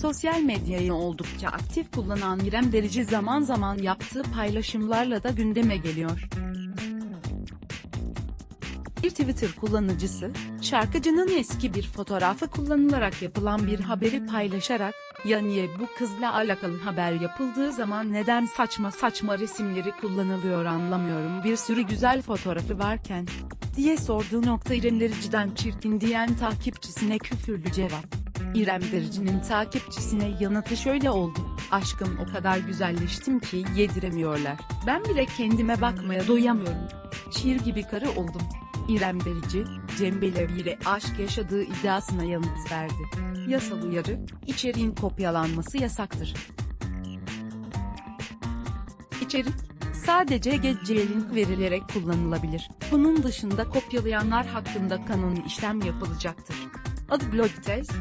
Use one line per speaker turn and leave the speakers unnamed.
Sosyal medyayı oldukça aktif kullanan İrem Derici zaman zaman yaptığı paylaşımlarla da gündeme geliyor. Bir Twitter kullanıcısı, şarkıcının eski bir fotoğrafı kullanılarak yapılan bir haberi paylaşarak, ya niye bu kızla alakalı haber yapıldığı zaman neden saçma saçma resimleri kullanılıyor anlamıyorum bir sürü güzel fotoğrafı varken, diye sorduğu nokta İrem Derici'den çirkin diyen takipçisine küfürlü cevap. İrem Derici'nin takipçisine yanıtı şöyle oldu. Aşkım o kadar güzelleştim ki yediremiyorlar. Ben bile kendime bakmaya doyamıyorum. Şiir gibi karı oldum. İrem Derici, Cem Belevi ile aşk yaşadığı iddiasına yanıt verdi. Yasal uyarı, içeriğin kopyalanması yasaktır. İçerik, sadece geçici link verilerek kullanılabilir. Bunun dışında kopyalayanlar hakkında kanuni işlem yapılacaktır. Adı Blog Test,